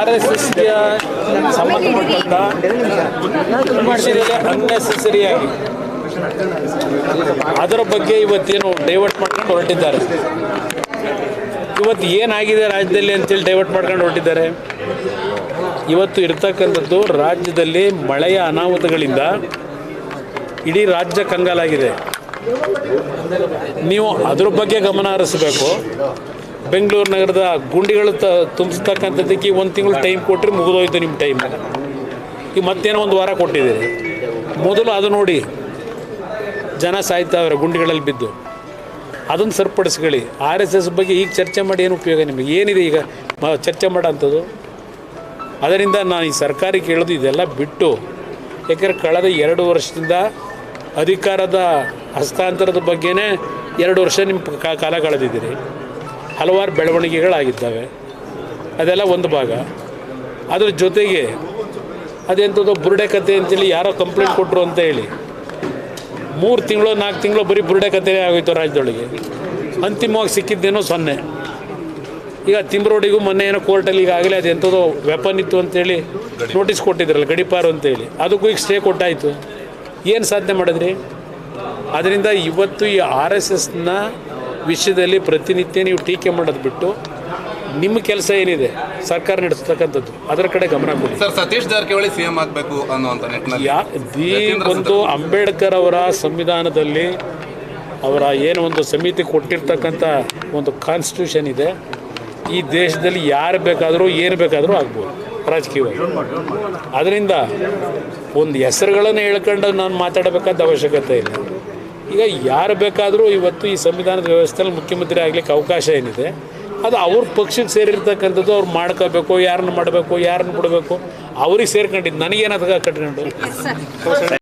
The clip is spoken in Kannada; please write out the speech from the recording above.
ಆರ್ ಎಸ್ ಎಸ್ಗೆ ಸಂಬಂಧಪಟ್ಟಂತ ವಿಷಯದಲ್ಲಿ ಅನ್ನೆಸೆಸರಿಯಾಗಿ ಅದರ ಬಗ್ಗೆ ಇವತ್ತೇನು ಡೈವರ್ಟ್ ಮಾಡ್ಕೊಂಡು ಹೊರಟಿದ್ದಾರೆ? ಇವತ್ತು ಏನಾಗಿದೆ ರಾಜ್ಯದಲ್ಲಿ ಅಂತೇಳಿ ಡೈವರ್ಟ್ ಮಾಡ್ಕೊಂಡು ಹೊರಟಿದ್ದಾರೆ? ಇವತ್ತು ಇರ್ತಕ್ಕಂಥದ್ದು ರಾಜ್ಯದಲ್ಲಿ ಮಳೆಯ ಅನಾಹುತಗಳಿಂದ ಇಡೀ ರಾಜ್ಯ ಕಂಗಾಲಾಗಿದೆ. ನೀವು ಅದ್ರ ಬಗ್ಗೆ ಗಮನ ಹರಿಸಬೇಕು. ಬೆಂಗಳೂರು ನಗರದ ಗುಂಡಿಗಳು ತ, ತುಂಬಿಸ್ತಕ್ಕಂಥದ್ದಕ್ಕೆ ಒಂದು ತಿಂಗಳು ಟೈಮ್ ಕೊಟ್ಟರೆ ಮುಗಿದೋಯ್ತು ನಿಮ್ಮ ಟೈಮ್ ಈಗ ಮತ್ತೇನೋ ಒಂದು ವಾರ ಕೊಟ್ಟಿದ್ದೀರಿ. ಮೊದಲು ಅದು ನೋಡಿ, ಜನ ಸಾಯ್ತಾವ್ರೆ ಗುಂಡಿಗಳಲ್ಲಿ ಬಿದ್ದು. ಅದನ್ನು ಸರಿಪಡಿಸ್ಕೊಳ್ಳಿ. ಆರ್ ಎಸ್ ಎಸ್ ಬಗ್ಗೆ ಈಗ ಚರ್ಚೆ ಮಾಡಿ ಏನು ಉಪಯೋಗ ನಿಮಗೆ? ಏನಿದೆ ಈಗ ಚರ್ಚೆ ಮಾಡೋ ಅಂಥದ್ದು ಅದರಿಂದ ನಾನು ಈ ಸರ್ಕಾರಕ್ಕೆ ಕೇಳೋದು ಇದೆಲ್ಲ ಬಿಟ್ಟು, ಯಾಕಂದರೆ ಕಳೆದ ಎರಡು ವರ್ಷದಿಂದ ಅಧಿಕಾರದ ಹಸ್ತಾಂತರದ ಬಗ್ಗೆನೇ ಎರಡು ವರ್ಷ ನಿಮ್ಮ ಕಾಲ ಕಳೆದಿದ್ದೀರಿ. ಹಲವಾರು ಬೆಳವಣಿಗೆಗಳಾಗಿದ್ದಾವೆ. ಅದೆಲ್ಲ ಒಂದು ಭಾಗ. ಅದರ ಜೊತೆಗೆ ಅದೆಂಥದ್ದು ಬುರುಡೆ ಕತೆ ಅಂತೇಳಿ ಯಾರೋ ಕಂಪ್ಲೇಂಟ್ ಕೊಟ್ಟರು ಅಂತ ಹೇಳಿ. ಮೂರು ತಿಂಗಳು, ನಾಲ್ಕು ತಿಂಗಳು ಬರೀ ಬುರುಡೆ ಕತೆನೇ ಆಗೋಯ್ತು ರಾಜ್ಯದೊಳಗೆ. ಅಂತಿಮವಾಗಿ ಸಿಕ್ಕಿದ್ದೇನೋ ಸೊನ್ನೆ. ಈಗ ತಿಮ್ರೋಡಿಗೂ ಮೊನ್ನೆ ಏನೋ ಕೋರ್ಟಲ್ಲಿ ಈಗಾಗಲೇ ಅದು ಎಂಥದೋ ವೆಪನ್ ಇತ್ತು ಅಂತೇಳಿ ನೋಟಿಸ್ ಕೊಟ್ಟಿದ್ರಲ್ಲ, ಗಡಿಪಾರು ಅಂತೇಳಿ ಅದಕ್ಕೂ ಈಗ ಸ್ಟೇ ಕೊಟ್ಟಾಯಿತು. ಏನು ಸಾಧನೆ ಮಾಡಿದ್ರಿ? ಅದರಿಂದ ಇವತ್ತು ಈ ಆರ್ ಎಸ್ ಎಸ್ನ ವಿಷಯದಲ್ಲಿ ಪ್ರತಿನಿತ್ಯ ನೀವು ಟೀಕೆ ಮಾಡೋದು ಬಿಟ್ಟು ನಿಮ್ಮ ಕೆಲಸ ಏನಿದೆ ಸರ್ಕಾರ ನಡೆಸ್ತಕ್ಕಂಥದ್ದು ಅದರ ಕಡೆ ಗಮನ ಕೊಡಿ. ಸರ್ ಸತೀಶ್ ಜಾರಕಿಹೊಳಿ ಸಿಎಂ ಆಗಬೇಕು ಅನ್ನುವಂಥ ನಿಟ್ಟಿನಲ್ಲಿ. ಯಾ ದಿ ಒಂದು ಅಂಬೇಡ್ಕರ್ ಅವರ ಸಂವಿಧಾನದಲ್ಲಿ ಅವರ ಏನು ಒಂದು ಸಮಿತಿ ಕೊಟ್ಟಿರ್ತಕ್ಕಂಥ ಒಂದು ಕಾನ್ಸ್ಟಿಟ್ಯೂಷನ್ ಇದೆ. ಈ ದೇಶದಲ್ಲಿ ಯಾರು ಬೇಕಾದರೂ ಏನು ಬೇಕಾದರೂ ಆಗ್ಬೋದು ರಾಜಕೀಯವಾಗಿ. ಅದರಿಂದ ಒಂದು ಹೆಸರುಗಳನ್ನು ಹೇಳ್ಕೊಂಡು ನಾನು ಮಾತಾಡಬೇಕಾದ ಅವಶ್ಯಕತೆ ಇಲ್ಲ. ಈಗ ಯಾರು ಬೇಕಾದರೂ ಇವತ್ತು ಈ ಸಂವಿಧಾನದ ವ್ಯವಸ್ಥೆಯಲ್ಲಿ ಮುಖ್ಯಮಂತ್ರಿ ಆಗಲಿಕ್ಕೆ ಅವಕಾಶ ಏನಿದೆ, ಅದು ಅವ್ರ ಪಕ್ಷಕ್ಕೆ ಸೇರಿರ್ತಕ್ಕಂಥದ್ದು ಅವ್ರು ಮಾಡ್ಕೋಬೇಕು, ಯಾರನ್ನು ಮಾಡಬೇಕು, ಯಾರನ್ನು ಬಿಡಬೇಕು, ಅವ್ರಿಗೆ ಸೇರ್ಕೊಂಡಿದ್ದು. ನನಗೇನದ ಕಟ್ಕೊಂಡು